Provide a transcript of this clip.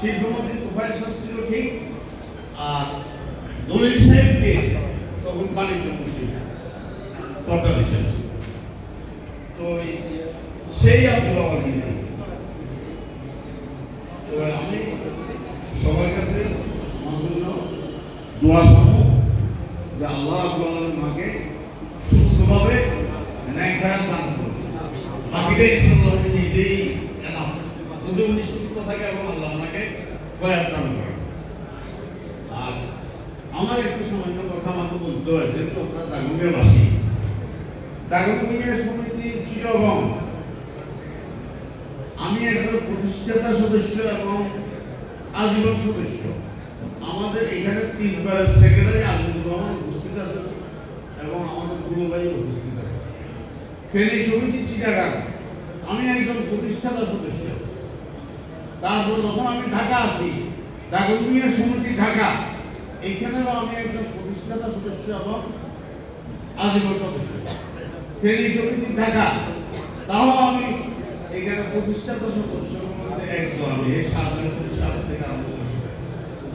শিল্পমন্ত্রী তোফাইল ছিল ঠিক। আর দলিল সাহেবকে তখন বাণিজ্য মন্ত্রী পর্দা দিচ্ছেন তো সেই আব্দুল্লাহ আলী তো আমি সবার কাছে আমার দোয়া চাবো যে আল্লাহ আব্দুল্লাহ মাকে সুস্থভাবে ন্যায় দান করুন। বাকিটা ইনশাল্লাহ নিজেই যদি উনি থাকে এবং আল্লাহ ওনাকে কয়াত দান করেন। আর আমার একটু সামান্য কথা আমাকে বলতে হয়, যেহেতু আপনার দাগঙ্গে বাসী দাগঙ্গে সমিতি চিরগম আমি একজন প্রতিষ্ঠাতা সদস্য এবং আজীবন সদস্য। আমাদের এখানে তিনবারের সেক্রেটারি আজিজুর রহমান উপস্থিত আছেন এবং আমাদের গুরু ভাই উপস্থিত আছেন। ফেনী সমিতি চিটাগাং, আমি একজন প্রতিষ্ঠাতা সদস্য। তারপর যখন আমি ঢাকা আসি দাগনমিয়া সমিতি ঢাকা, এইখানেও আমি একজন প্রতিষ্ঠাতা সদস্য এবং আজীবন সদস্য। ফেরি সমিতি ঢাকা। তাও আমি এখানে প্রতিষ্ঠাতা সদস্য একজন আমি এই সাধারণ